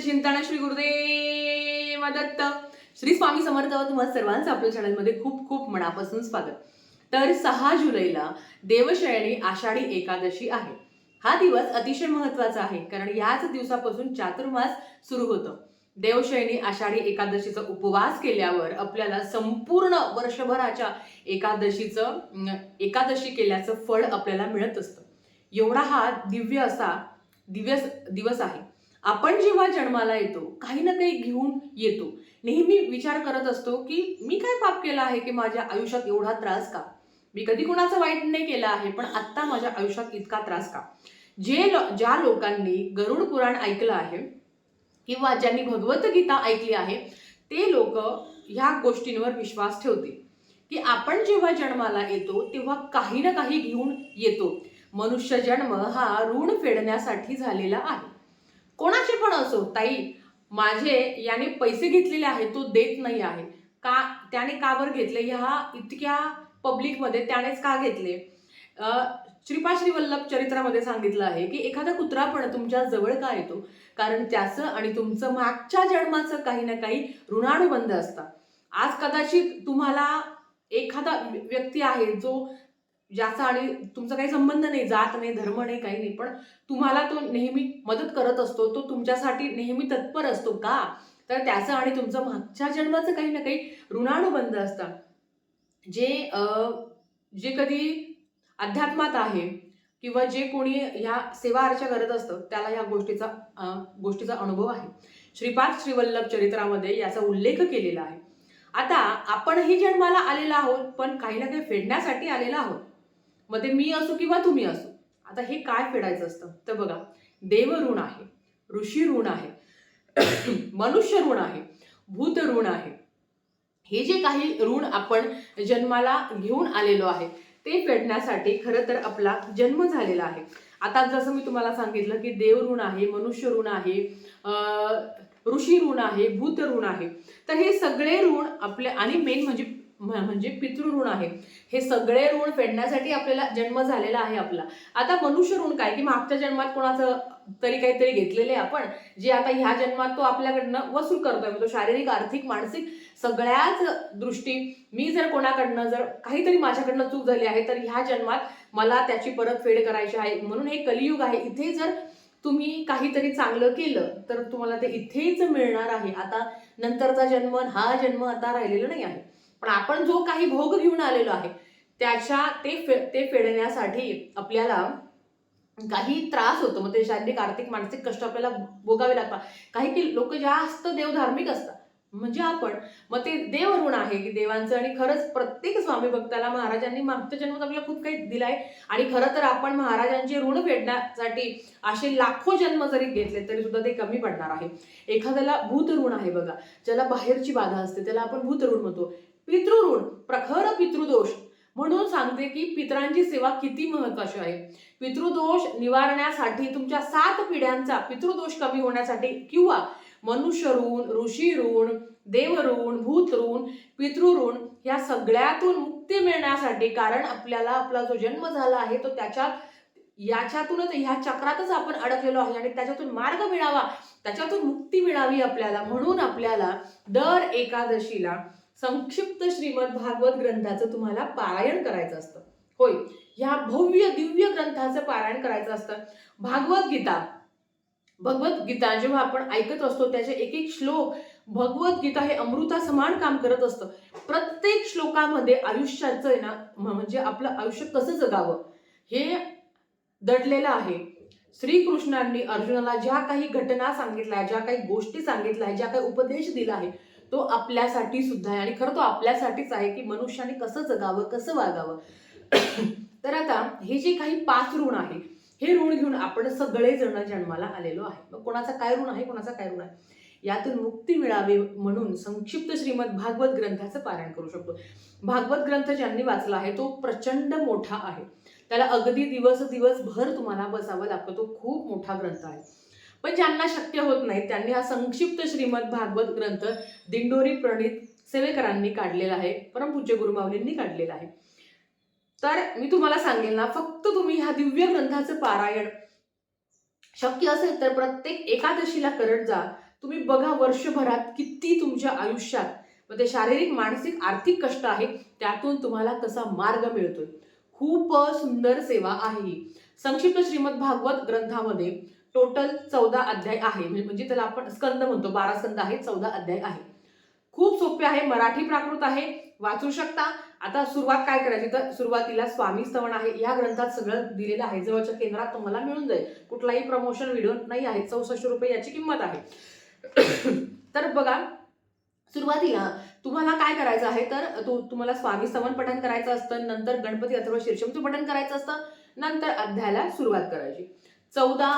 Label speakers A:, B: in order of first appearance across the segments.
A: चिंतन श्री गुरुदेव दत्त श्री स्वामी समर्थ तुम्हाला सर्वांचं आपल्या चॅनलमध्ये खूप खूप मनापासून स्वागत. तर सहा जुलैला देवशयनी आषाढी एकादशी आहे. हा दिवस अतिशय महत्त्वाचा आहे कारण याच दिवसापासून चातुर्मास सुरू होतं. देवशयनी आषाढी एकादशीचा उपवास केल्यावर आपल्याला संपूर्ण वर्षभराच्या एकादशीचं एकादशी केल्याचं फळ आपल्याला मिळत असतं. एवढा हा दिव्य असा दिव्य दिवस आहे. आपण जेव्हा जन्माला येतो काही ना काही घेऊन येतो. नेहमी विचार करत असतो की मी काय पाप केलं आहे की माझ्या आयुष्यात एवढा त्रास का? मी कधी कुणाचं वाईट नाही केलं आहे पण आत्ता माझ्या आयुष्यात इतका त्रास का? जे लो ज्या लोकांनी गरुड पुराण ऐकलं आहे किंवा ज्यांनी भगवद्गीता ऐकली आहे ते लोक ह्या गोष्टींवर विश्वास ठेवतील की आपण जेव्हा जन्माला येतो तेव्हा काही ना काही घेऊन येतो. मनुष्य जन्म हा ऋण फेडण्यासाठी झालेला आहे. कोणाचे पण असो ताई माझे याने पैसे घेतलेले आहेत तो देत नाही आहे. का त्याने का बरं घेतले? ह्या इतक्या पब्लिकमध्ये त्यानेच का घेतले? श्रीपाश्री वल्लभ चरित्रामध्ये सांगितलं आहे की एखादा कुत्रा पण तुमच्या जवळ का येतो? कारण त्याचं आणि तुमचं मागच्या जन्माचं काही ना काही ऋणानुबंध असतं. आज कदाचित तुम्हाला एखादा व्यक्ती आहे जो ज्याचा आणि तुमचा काही संबंध नाही जात नाही धर्म नाही काही नाही पण तुम्हाला तो नेहमी मदत करत असतो तो तुमच्यासाठी नेहमी तत्पर असतो का? तर त्याचं आणि तुमचं मागच्या जन्माचं काही ना काही ऋणानुबंध असतं जे जे कधी अध्यात्मात आहे किंवा जे कोणी ह्या सेवा अर्चा करत असतं त्याला ह्या गोष्टीचा गोष्टीचा अनुभव आहे. श्रीपाद श्रीवल्लभ चरित्रामध्ये याचा उल्लेख केलेला आहे. आता आपणही जन्माला आलेला आहोत पण काही ना काही फेडण्यासाठी आलेला आहोत. मग ते मी असो किंवा तुम्ही असो. आता हे काय फेडायचं असतं? तर बघा देव ऋण आहे ऋषी ऋण आहे मनुष्य ऋण आहे भूत ऋण आहे. हे जे काही ऋण आपण जन्माला घेऊन आलेलो आहे ते फेडण्यासाठी खरं तर आपला जन्म झालेला आहे. आता जसं मी तुम्हाला सांगितलं की देव ऋण आहे मनुष्य ऋण आहे ऋषी ऋण आहे भूत ऋण आहे. तर हे सगळे ऋण आपले आणि मेन म्हणजे म्हणजे पितृऋण आहे. हे सगळे ऋण फेडण्यासाठी आपल्याला जन्म झालेला आहे आपला. आता मनुष्य ऋण काय? की मागच्या जन्मात कोणाचं तरी काहीतरी घेतलेले आहे आपण जे आता ह्या जन्मात तो आपल्याकडनं वसूल करतोय. म्हणजे तो शारीरिक आर्थिक मानसिक सगळ्याच दृष्टी. मी जर कोणाकडनं जर काहीतरी माझ्याकडनं चूक झाली आहे तर ह्या जन्मात मला त्याची परतफेड करायची आहे. म्हणून हे कलियुग आहे. इथे जर तुम्ही काहीतरी चांगलं केलं तर तुम्हाला ते इथेच मिळणार आहे. आता नंतरचा जन्म हा जन्म आता राहिलेला नाही आहे. पण आपण जो काही भोग घेऊन आलेलो आहे त्याच्या ते फे ते फेडण्यासाठी आपल्याला काही त्रास होतो. मग ते शारीरिक आर्थिक मानसिक कष्ट आपल्याला भोगावे लागतात. काही की लोक जास्त देवधार्मिक असतात. म्हणजे आपण मग ते देव ऋण आहे की देवांचं आणि खरंच प्रत्येक स्वामी भक्ताला महाराजांनी मागच्या जन्मात आपल्याला खूप काही दिलाय. आणि खरं तर आपण महाराजांचे ऋण फेडण्यासाठी असे लाखो जन्म जरी घेतले तरी सुद्धा ते कमी पडणार आहे. एखाद्याला भूत ऋण आहे बघा. ज्याला बाहेरची बाधा असते त्याला आपण भूत ऋण म्हणतो. पितृऋण प्रखर पितृदोष. म्हणून सांगते की पितरांची सेवा किती महत्वाची आहे. पितृदोष निवारण्यासाठी तुमच्या सात पिढ्यांचा पितृदोष कमी होण्यासाठी किंवा मनुष्य ऋण ऋषी ऋण देव ऋण भूत ऋण पितृऋण या सगळ्यातून मुक्ती मिळण्यासाठी कारण आपल्याला आपला जो जन्म झाला आहे तो त्याच्या याच्यातूनच ह्या चक्रातच आपण अडकलेलो आहे आणि त्याच्यातून मार्ग मिळावा त्याच्यातून मुक्ती मिळावी आपल्याला. म्हणून आपल्याला दर एकादशीला संक्षिप्त श्रीमद भागवत ग्रंथाचं तुम्हाला पारायण करायचं असतं. होय ह्या भव्य दिव्य ग्रंथाचं पारायण करायचं असतं. भागवत गीता. भगवद्गीता जेव्हा आपण ऐकत असतो त्याचे एक एक श्लोक भगवद्गीता हे अमृता समान काम करत असतं. प्रत्येक श्लोकामध्ये आयुष्याचं आहे ना म्हणजे आपलं आयुष्य कसं जगावं? हे दडलेलं आहे. श्रीकृष्णांनी अर्जुनाला ज्या काही घटना सांगितल्या ज्या काही गोष्टी सांगितल्या ज्या काही उपदेश दिला आहे तो आपल्यासाठी सुद्धा आहे. आणि खरं तो आपल्यासाठीच आहे की मनुष्याने कसं जगावं कसं वागावं. तर आता हे जे काही पाच ऋण आहे हे ऋण घेऊन आपण सगळेजण जन्माला आलेलो आहे. मग कोणाचा काय ऋण आहे कोणाचा काय ऋण आहे? यातून मुक्ती मिळावी म्हणून संक्षिप्त श्रीमद भागवत ग्रंथाचं पारायण करू शकतो. भागवत ग्रंथ ज्यांनी वाचला आहे तो प्रचंड मोठा आहे. त्याला अगदी दिवस दिवसभर तुम्हाला बसावं लागतं. तो खूप मोठा ग्रंथ आहे. पण ज्यांना शक्य होत नाही त्यांनी हा संक्षिप्त श्रीमद भागवत ग्रंथ दिंडोरी प्रणित सेवेकरांनी काढलेला आहे परमपूज्य गुरुमाऊलींनी काढलेला आहे. तर मी तुम्हाला सांगेल ना फक्त तुम्ही ह्या दिव्य ग्रंथाचं पारायण शक्य असेल तर प्रत्येक एकादशीला करत जा. तुम्ही बघा वर्षभरात किती तुमच्या आयुष्यात मग ते शारीरिक मानसिक आर्थिक कष्ट आहे त्यातून तुम्हाला कसा मार्ग मिळतोय. खूप सुंदर सेवा आहे ही. संक्षिप्त श्रीमद भागवत ग्रंथामध्ये टोटल चौदा अध्याय आहे. म्हणजे त्याला आपण स्कंद म्हणतो. बारा स्कंद आहे चौदा अध्याय आहे. खूप सोपे आहे. मराठी प्राकृत आहे. वाचू शकता. आता सुरुवात काय करायची? तर सुरुवातीला स्वामी स्तवन आहे. या ग्रंथात सगळं दिलेलं आहे. जवळच्या केंद्रात तुम्हाला मिळून जाईल. कुठलाही प्रमोशन व्हिडिओ नाही आहे. चौसष्ट रुपये याची किंमत आहे. तर बघा सुरुवातीला तुम्हाला काय करायचं आहे? तर तू तुम्हाला स्वामी स्तवन पठण करायचं असतं. नंतर गणपती अथवा शीर्षमचं पठण करायचं असतं. नंतर अध्यायाला सुरुवात करायची. चौदा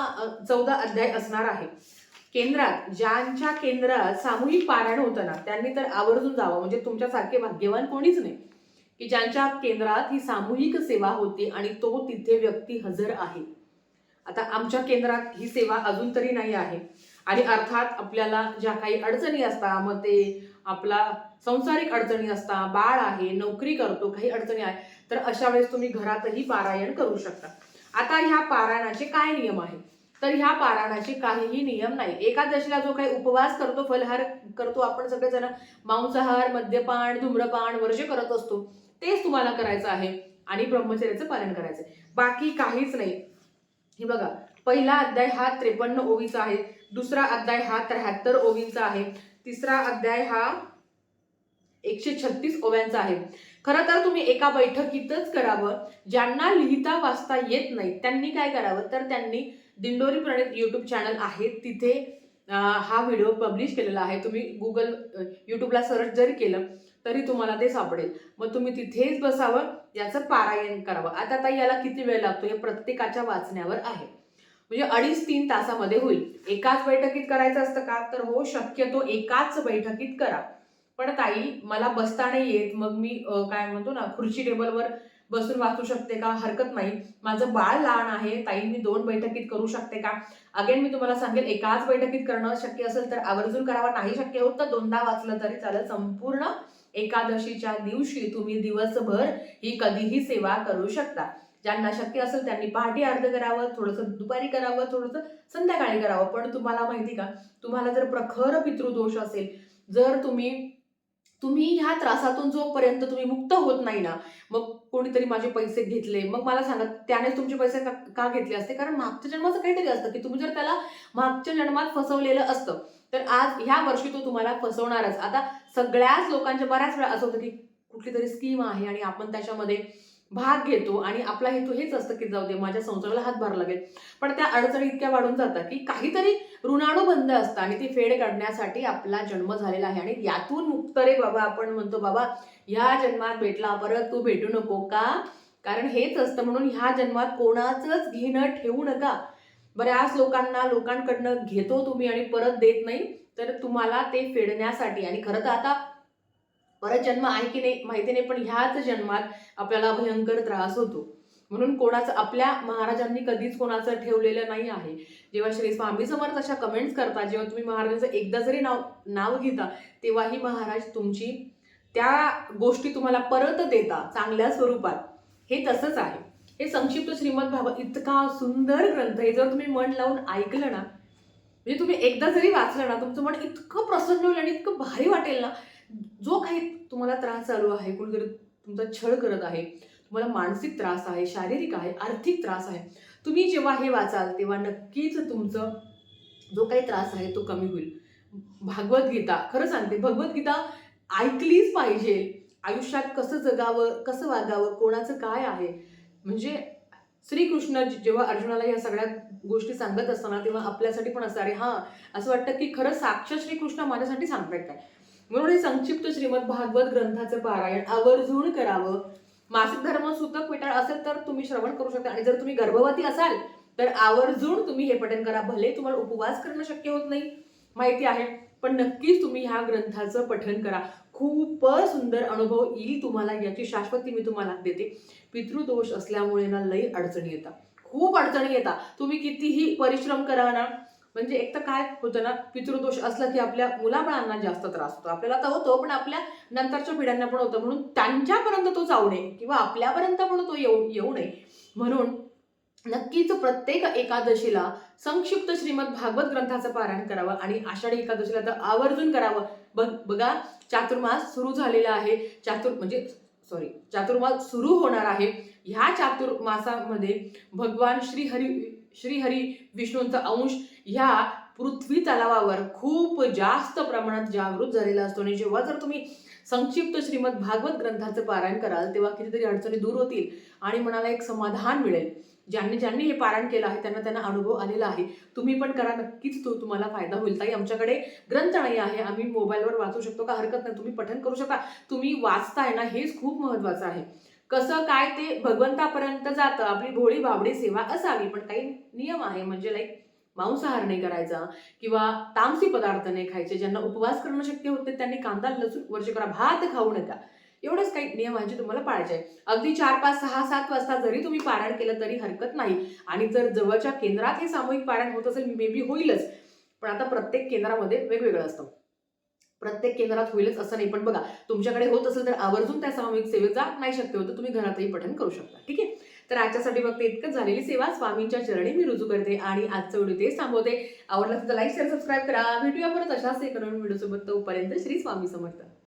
A: चौदा अध्याय असणार आहे. केंद्रात ज्यांच्या केंद्रात सामूहिक पारायण होतं ना त्यांनी तर आवर्जून जावं. म्हणजे तुमच्यासारखे भाग्यवान कोणीच नाही. की ज्यांच्या केंद्रात ही सामूहिक सेवा होती आणि तो तिथे व्यक्ती हजर आहे. आता आमच्या केंद्रात ही सेवा अजून तरी नाही आहे. आणि अर्थात आपल्याला ज्या काही अडचणी असतात मग ते आपला संसारिक अडचणी असतात बाळ आहे नोकरी करतो काही अडचणी आहे तर अशा वेळेस तुम्ही घरातही पारायण करू शकता. आता ह्या पारायणाचे काय नियम आहेत? तर ह्या पारायणाचे काहीही नियम नाही. एकादशीला जो काही उपवास करतो फलहार करतो आपण सगळेजण मांसाहार मद्यपान धूम्रपान वर्ष करत असतो तेच तुम्हाला करायचं आहे आणि ब्रह्मचर्याचं पालन करायचं आहे. बाकी काहीच नाही. हे बघा पहिला अध्याय हा त्रेपन्न ओवीचा आहे. दुसरा अध्याय हा त्र्याहत्तर ओवींचा आहे. तिसरा अध्याय हा एकशे छत्तीस ओव्यांचा आहे. खरं तर तुम्ही एका बैठकीतच करावं. ज्यांना लिहिता वाचता येत नाही त्यांनी काय करावं? तर त्यांनी दिंडोरी प्रणित यूट्यूब चॅनल आहे. तिथे हा व्हिडिओ पब्लिश केलेला आहे. तुम्ही गुगल यूट्यूबला सर्च जरी केलं तरी तुम्हाला ते सापडेल. मग तुम्ही तिथेच बसावं याचं पारायण करावं. आता आता याला किती वेळ लागतो? हे प्रत्येकाच्या वाचण्यावर आहे. म्हणजे अडीच तीन तासामध्ये होईल. एकाच बैठकीत करायचं असतं का? तर हो शक्यतो एकाच बैठकीत करा. पण ताई मला बसता नाही येत. मग मी काय म्हणतो ना खुर्ची टेबलवर बसून वाचू शकते का? हरकत नाही. माझं बाळ लहान आहे. ताई मी दोन बैठकीत करू शकते का? अगेन मी तुम्हाला सांगेल एकाच बैठकीत करणं शक्य असेल तर आवर्जून करावं. नाही शक्य होत तर दोनदा वाचलं तरी चालेल. संपूर्ण एकादशीच्या दिवशी तुम्ही दिवसभर ही कधीही सेवा करू शकता. ज्यांना शक्य असेल त्यांनी पहाटे अर्ध करावं थोडंसं दुपारी करावं थोडंसं संध्याकाळी करावं. पण तुम्हाला माहिती का? तुम्हाला जर प्रखर पितृदोष असेल जर तुम्ही तुम्ही ह्या त्रासातून जोपर्यंत तुम्ही मुक्त होत नाही ना मग कोणीतरी माझे पैसे घेतले मग मला सांगा त्याने तुमचे पैसे का का घेतले असते? कारण मागच्या जन्माचं काहीतरी असतं की तुम्ही जर त्याला मागच्या जन्मात फसवलेलं असतं तर आज ह्या वर्षी तो तुम्हाला फसवणारच. आता सगळ्याच लोकांच्या बऱ्याच वेळा असं होतं की कुठली तरी स्कीम आहे आणि आपण त्याच्यामध्ये भाग घेतो आणि आपला हेतू हेच असतं की जाऊ दे माझ्या संसाराला हातभार लागेल. पण त्या अडचणी इतक्या वाढून जातात की काहीतरी ऋणाणू बंद असतं आणि ती फेड काढण्यासाठी आपला जन्म झालेला आहे. आणि यातून मुक्त रे बाबा आपण म्हणतो बाबा ह्या जन्मात भेटला परत तू भेटू नको का? कारण हेच असतं म्हणून ह्या जन्मात कोणाचंच घेणं ठेवू नका. बऱ्याच लोकांना लोकांकडनं घेतो तुम्ही आणि परत देत नाही तर तुम्हाला ते फेडण्यासाठी. आणि खरं तर आता परत जन्म आहे की नाही माहिती नाही पण ह्याच जन्मात आपल्याला भयंकर त्रास होतो. म्हणून कोणाचं आपल्या महाराजांनी कधीच कोणाचं ठेवलेलं नाही आहे. जेव्हा श्री स्वामी समर्थ अशा कमेंट्स करता जेव्हा तुम्ही महाराजांचं एकदा जरी नाव नाव घेता तेव्हाही महाराज तुमची त्या गोष्टी तुम्हाला परत देता चांगल्या स्वरूपात. हे तसंच आहे. हे संक्षिप्त श्रीमद भावा इतका सुंदर ग्रंथ आहे. जर तुम्ही मन लावून ऐकलं ना म्हणजे तुम्ही एकदा जरी वाचलं ना तुमचं मन इतकं प्रसन्न होईल आणि इतकं भारी वाटेल ना जो काही तुम्हाला त्रास चालू आहे कुणीतरी तुमचा छळ करत आहे तुम्हाला मानसिक त्रास आहे शारीरिक आहे आर्थिक त्रास आहे तुम्ही जेव्हा हे वाचाल तेव्हा नक्कीच तुमचं जो काही त्रास आहे तो कमी होईल. भागवद्गीता खरं सांगते भगवद्गीता ऐकलीच पाहिजे. आयुष्यात कसं जगावं कसं वागावं कोणाचं काय आहे? म्हणजे श्रीकृष्ण जेव्हा अर्जुनाला या सगळ्या गोष्टी सांगत असताना तेव्हा आपल्यासाठी पण असं अरे हां असं वाटतं की खरं साक्ष श्रीकृष्ण माझ्यासाठी सांगतायत काय? म्हणून हे संक्षिप्त श्रीमद भागवत ग्रंथाचं पारायण आवर्जून करावं. मासिक धर्म सुतक पिटाळ असेल तर तुम्ही श्रवण करू शकता. आणि जर तुम्ही गर्भवती असाल तर आवर्जून तुम्ही हे पठण करा. भले तुम्हाला उपवास करणं शक्य होत नाही माहिती आहे पण नक्कीच तुम्ही ह्या ग्रंथाचं पठण करा. खूप सुंदर अनुभव येईल तुम्हाला याची शाश्वती मी तुम्हाला देते. पितृदोष असल्यामुळे ना लई अडचणी येतात. खूप अडचणी येतात. तुम्ही कितीही परिश्रम करा ना म्हणजे एक तर काय होतं ना पितृदोष असला की आपल्या मुलाबाळांना जास्त त्रास होतो. आपल्याला तर होतो पण आपल्या नंतरच्या पिढ्यांना पण होतं. म्हणून त्यांच्यापर्यंत तो जाऊ नये किंवा आपल्यापर्यंत पण तो येऊ येऊ नये. म्हणून नक्कीच प्रत्येक एकादशीला संक्षिप्त श्रीमद भागवत ग्रंथाचं पारायण करावं आणि आषाढी एकादशीला तर आवर्जून करावं. बघ बघा चातुर्मास सुरू झालेला आहे. चातुर म्हणजे सॉरी चातुर्मास सुरू होणार आहे. ह्या चातुर्मासामध्ये भगवान श्रीहरी श्रीहरी विष्णूंचा अंश ह्या पृथ्वी तलावावर खूप जास्त प्रमाणात जागृत झालेला असतो. आणि जेव्हा जर तुम्ही संक्षिप्त श्रीमद भागवत ग्रंथाचं पारायण कराल तेव्हा कितीतरी अडचणी दूर होतील आणि मनाला एक समाधान मिळेल. ज्यांनी ज्यांनी हे पारायण केलं आहे त्यांना त्यांना अनुभव आलेला आहे. तुम्ही पण करा नक्कीच तो तुम्हाला फायदा होईल. ताई आमच्याकडे ग्रंथ नाही आहे. आम्ही मोबाईलवर वाचू शकतो का? हरकत नाही. तुम्ही पठन करू शकता. तुम्ही वाचताय ना हेच खूप महत्वाचं आहे. कसं काय ते भगवंतापर्यंत जातं आपली भोळी भाबडी सेवा असावी. पण काही नियम आहे म्हणजे लाईक मांसाहार नाही करायचा किंवा तामसी पदार्थ नाही खायचे ज्यांना उपवास करणं शक्य होते त्यांनी कांदा लसूण वर्ष करा भात खाऊ नका. एवढंच काही नियम आहे जे तुम्हाला पाळायचे आहे अगदी चार पाच सहा सात वाजता जरी तुम्ही पारायण केलं तरी हरकत नाही. आणि जर जवळच्या केंद्रात हे सामूहिक पारायण होत असेल मे बी होईलच. पण आता प्रत्येक केंद्रामध्ये वेगवेगळं असतं. प्रत्येक केंद्रात होईलच असं नाही. पण बघा तुमच्याकडे होत असेल तर आवर्जून त्या सामूहिक सेवेचा नाही शक्य होतं तुम्ही घरातही पठण करू शकता. ठीक आहे? तर आजच्यासाठी फक्त इतकंच झालेली सेवा. स्वामींच्या चरणी मी रुजू करते आणि आजचं व्हिडिओ ते थांबवते. आवडलं तर लाईक शेअर सबस्क्राईब करा. भेटूया परत अशाच एक नवीन सोबत तोपर्यंत श्री स्वामी समर्थ.